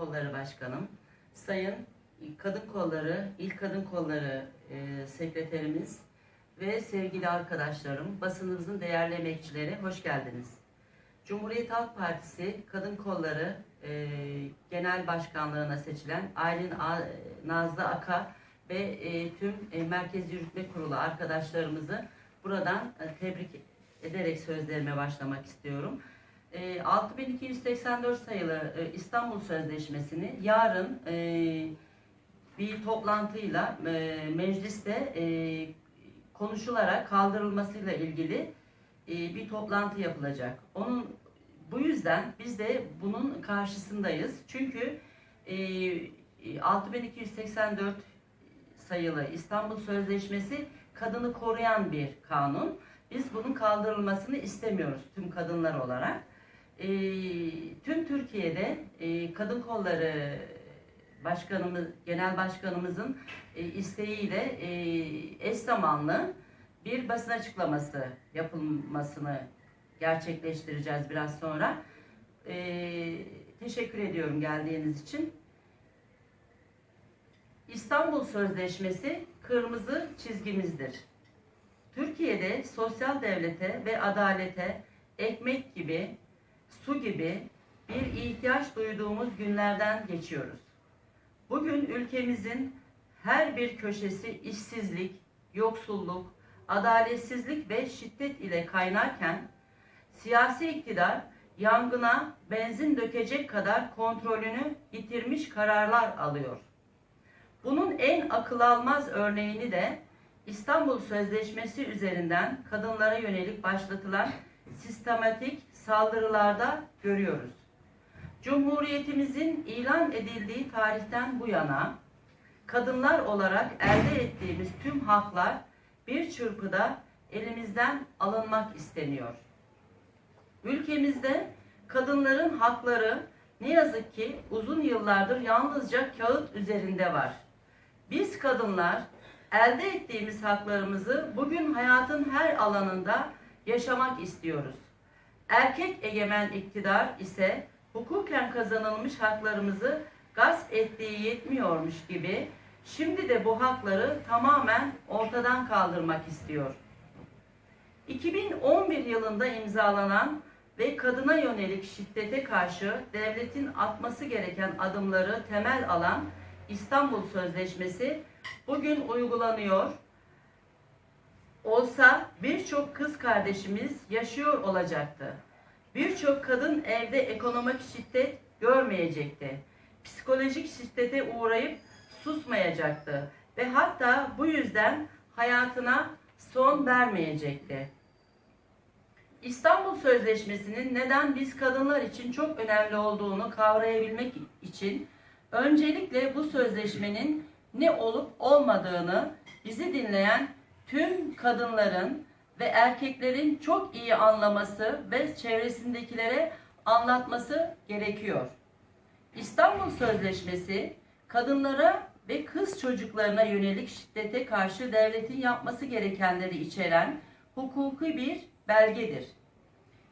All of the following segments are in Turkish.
Kolları Başkanım, Sayın Kadın Kolları, İl Kadın Kolları e, Sekreterimiz ve sevgili arkadaşlarım, basınımızın değerli emekçileri hoş geldiniz. Cumhuriyet Halk Partisi Kadın Kolları e, Genel Başkanlığına seçilen Aylin A- Nazlı Aka ve e, tüm e, Merkez Yürütme Kurulu arkadaşlarımızı buradan e, tebrik ederek sözlerime başlamak istiyorum. E, 6284 sayılı e, İstanbul Sözleşmesi'ni yarın e, bir toplantıyla e, mecliste konuşularak kaldırılmasıyla ilgili bir toplantı yapılacak. Onun bu yüzden biz de bunun karşısındayız. Çünkü e, e, 6284 sayılı İstanbul Sözleşmesi kadını koruyan bir kanun. Biz bunun kaldırılmasını istemiyoruz tüm kadınlar olarak. E, tüm Türkiye'de e, kadın kolları başkanımız, genel başkanımızın e, isteğiyle e, eş zamanlı bir basın açıklaması yapılmasını gerçekleştireceğiz biraz sonra. E, teşekkür ediyorum geldiğiniz için. İstanbul Sözleşmesi kırmızı çizgimizdir. Türkiye'de sosyal devlete ve adalete ekmek gibi, su gibi bir ihtiyaç duyduğumuz günlerden geçiyoruz. Bugün ülkemizin her bir köşesi işsizlik, yoksulluk, adaletsizlik ve şiddet ile kaynarken siyasi iktidar yangına benzin dökecek kadar kontrolünü yitirmiş kararlar alıyor. Bunun en akıl almaz örneğini de İstanbul Sözleşmesi üzerinden kadınlara yönelik başlatılan sistematik saldırılarda görüyoruz. Cumhuriyetimizin ilan edildiği tarihten bu yana kadınlar olarak elde ettiğimiz tüm haklar bir çırpıda elimizden alınmak isteniyor. Ülkemizde kadınların hakları ne yazık ki uzun yıllardır yalnızca kağıt üzerinde var. Biz kadınlar elde ettiğimiz haklarımızı bugün hayatın her alanında yaşamak istiyoruz. Erkek egemen iktidar ise hukuken kazanılmış haklarımızı gasp ettiği yetmiyormuş gibi şimdi de bu hakları tamamen ortadan kaldırmak istiyor. 2011 yılında imzalanan ve kadına yönelik şiddete karşı devletin atması gereken adımları temel alan İstanbul Sözleşmesi bugün uygulanıyor. Olsa birçok kız kardeşimiz yaşıyor olacaktı. Birçok kadın evde ekonomik şiddet görmeyecekti. Psikolojik şiddete uğrayıp susmayacaktı ve hatta bu yüzden hayatına son vermeyecekti. İstanbul Sözleşmesi'nin neden biz kadınlar için çok önemli olduğunu kavrayabilmek için öncelikle bu sözleşmenin ne olup olmadığını bizi dinleyen tüm kadınların ve erkeklerin çok iyi anlaması ve çevresindekilere anlatması gerekiyor. İstanbul Sözleşmesi kadınlara ve kız çocuklarına yönelik şiddete karşı devletin yapması gerekenleri içeren hukuki bir belgedir.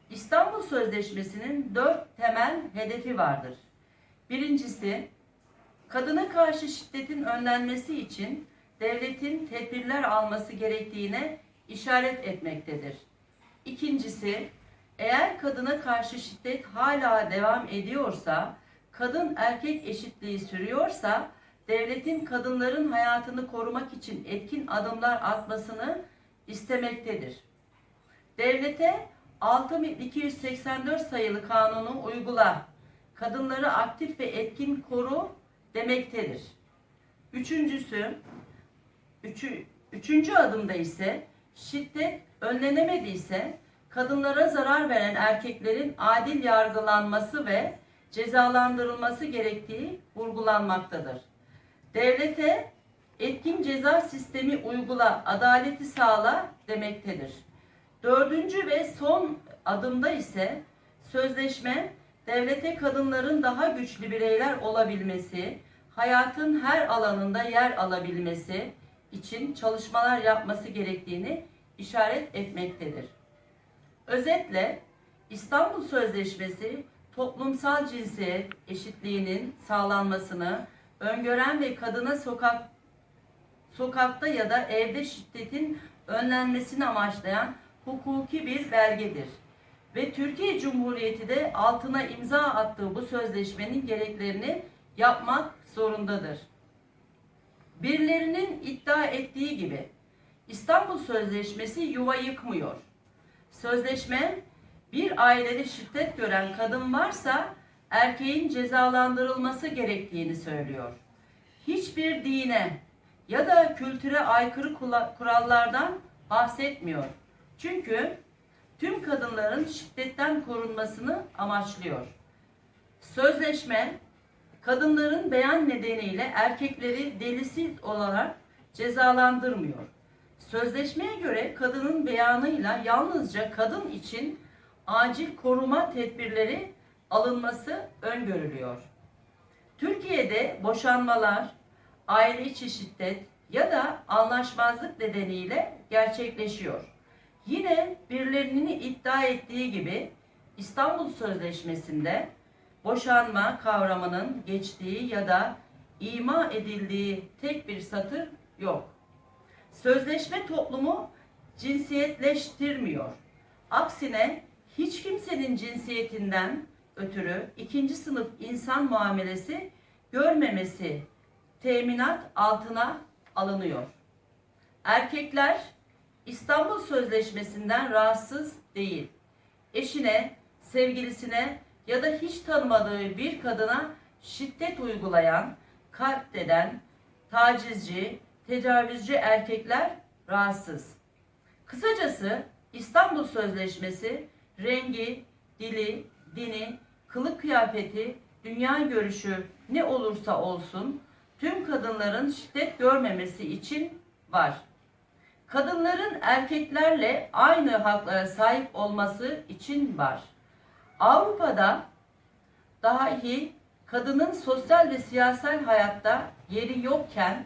İstanbul Sözleşmesi'nin dört temel hedefi vardır. Birincisi, kadına karşı şiddetin önlenmesi için devletin tedbirler alması gerektiğine işaret etmektedir. İkincisi, eğer kadına karşı şiddet hala devam ediyorsa, kadın erkek eşitliği sürüyorsa, devletin kadınların hayatını korumak için etkin adımlar atmasını istemektedir. Devlete 6284 sayılı kanunu uygula, kadınları aktif ve etkin koru demektedir. Üçüncüsü, üçü, üçüncü adımda ise şiddet önlenemediyse kadınlara zarar veren erkeklerin adil yargılanması ve cezalandırılması gerektiği vurgulanmaktadır. Devlete etkin ceza sistemi uygula, adaleti sağla demektedir. Dördüncü ve son adımda ise sözleşme devlete kadınların daha güçlü bireyler olabilmesi, hayatın her alanında yer alabilmesi için çalışmalar yapması gerektiğini işaret etmektedir. Özetle İstanbul Sözleşmesi toplumsal cinsiyet eşitliğinin sağlanmasını öngören ve kadına sokak sokakta ya da evde şiddetin önlenmesini amaçlayan hukuki bir belgedir. Ve Türkiye Cumhuriyeti de altına imza attığı bu sözleşmenin gereklerini yapmak zorundadır. Birilerinin iddia ettiği gibi İstanbul Sözleşmesi yuva yıkmıyor. Sözleşme bir ailede şiddet gören kadın varsa erkeğin cezalandırılması gerektiğini söylüyor. Hiçbir dine ya da kültüre aykırı kurallardan bahsetmiyor. Çünkü tüm kadınların şiddetten korunmasını amaçlıyor. Sözleşme kadınların beyan nedeniyle erkekleri delisiz olarak cezalandırmıyor. Sözleşmeye göre kadının beyanıyla yalnızca kadın için acil koruma tedbirleri alınması öngörülüyor. Türkiye'de boşanmalar, aile içi şiddet ya da anlaşmazlık nedeniyle gerçekleşiyor. Yine birilerinin iddia ettiği gibi İstanbul Sözleşmesi'nde boşanma kavramının geçtiği ya da ima edildiği tek bir satır yok. Sözleşme toplumu cinsiyetleştirmiyor. Aksine hiç kimsenin cinsiyetinden ötürü ikinci sınıf insan muamelesi görmemesi teminat altına alınıyor. Erkekler İstanbul Sözleşmesi'nden rahatsız değil. Eşine, sevgilisine ya da hiç tanımadığı bir kadına şiddet uygulayan, katleden, tacizci, tecavüzcü erkekler rahatsız. Kısacası İstanbul Sözleşmesi rengi, dili, dini, kılık kıyafeti, dünya görüşü ne olursa olsun tüm kadınların şiddet görmemesi için var. Kadınların erkeklerle aynı haklara sahip olması için var. Avrupa'da dahi kadının sosyal ve siyasal hayatta yeri yokken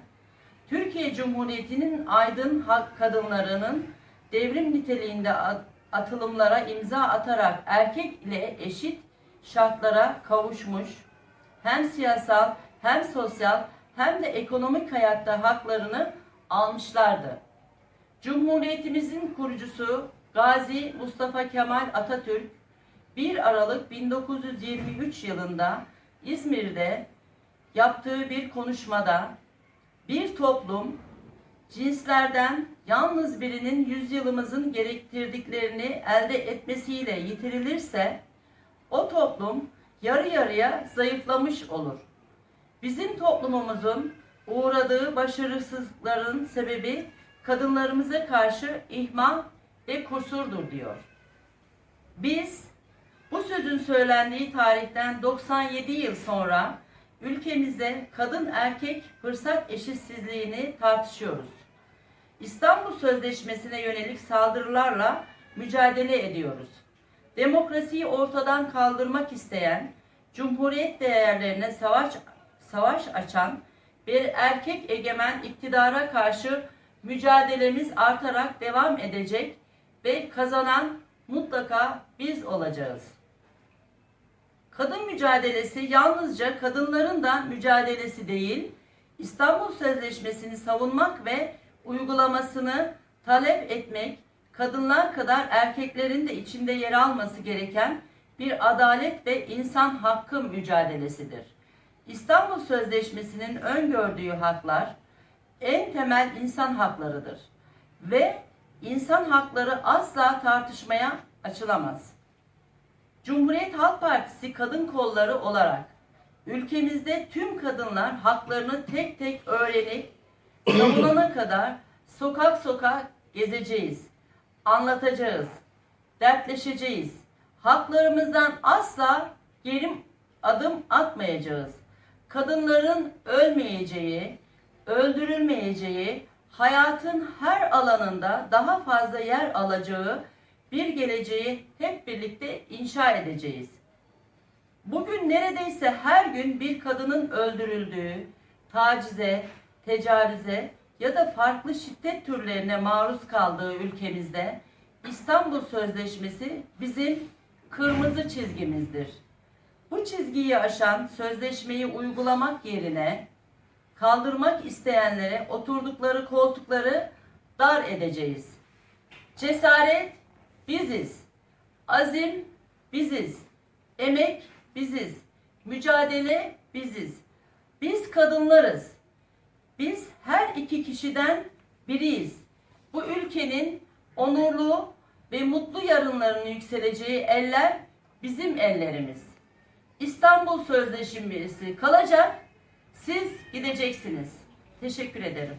Türkiye Cumhuriyeti'nin aydın hak kadınlarının devrim niteliğinde at- atılımlara imza atarak erkek ile eşit şartlara kavuşmuş, hem siyasal hem sosyal hem de ekonomik hayatta haklarını almışlardı. Cumhuriyetimizin kurucusu Gazi Mustafa Kemal Atatürk 1 Aralık 1923 yılında İzmir'de yaptığı bir konuşmada bir toplum cinslerden yalnız birinin yüzyılımızın gerektirdiklerini elde etmesiyle yitirilirse o toplum yarı yarıya zayıflamış olur. Bizim toplumumuzun uğradığı başarısızlıkların sebebi kadınlarımıza karşı ihmal ve kusurdur diyor. Biz bu sözün söylendiği tarihten 97 yıl sonra ülkemizde kadın erkek fırsat eşitsizliğini tartışıyoruz. İstanbul Sözleşmesi'ne yönelik saldırılarla mücadele ediyoruz. Demokrasiyi ortadan kaldırmak isteyen, cumhuriyet değerlerine savaş savaş açan bir erkek egemen iktidara karşı mücadelemiz artarak devam edecek ve kazanan mutlaka biz olacağız. Kadın mücadelesi yalnızca kadınların da mücadelesi değil, İstanbul Sözleşmesi'ni savunmak ve uygulamasını talep etmek, kadınlar kadar erkeklerin de içinde yer alması gereken bir adalet ve insan hakkı mücadelesidir. İstanbul Sözleşmesi'nin öngördüğü haklar en temel insan haklarıdır ve insan hakları asla tartışmaya açılamaz. Cumhuriyet Halk Partisi kadın kolları olarak ülkemizde tüm kadınlar haklarını tek tek öğrenip savunana kadar sokak sokak gezeceğiz, anlatacağız, dertleşeceğiz. Haklarımızdan asla geri adım atmayacağız. Kadınların ölmeyeceği, öldürülmeyeceği, hayatın her alanında daha fazla yer alacağı bir geleceği hep birlikte inşa edeceğiz. Bugün neredeyse her gün bir kadının öldürüldüğü, tacize, tecavüze ya da farklı şiddet türlerine maruz kaldığı ülkemizde İstanbul Sözleşmesi bizim kırmızı çizgimizdir. Bu çizgiyi aşan sözleşmeyi uygulamak yerine kaldırmak isteyenlere oturdukları koltukları dar edeceğiz. Cesaret biziz. Azim biziz. Emek biziz. Mücadele biziz. Biz kadınlarız. Biz her iki kişiden biriyiz. Bu ülkenin onurlu ve mutlu yarınlarının yükseleceği eller bizim ellerimiz. İstanbul Sözleşmesi kalacak, siz gideceksiniz. Teşekkür ederim.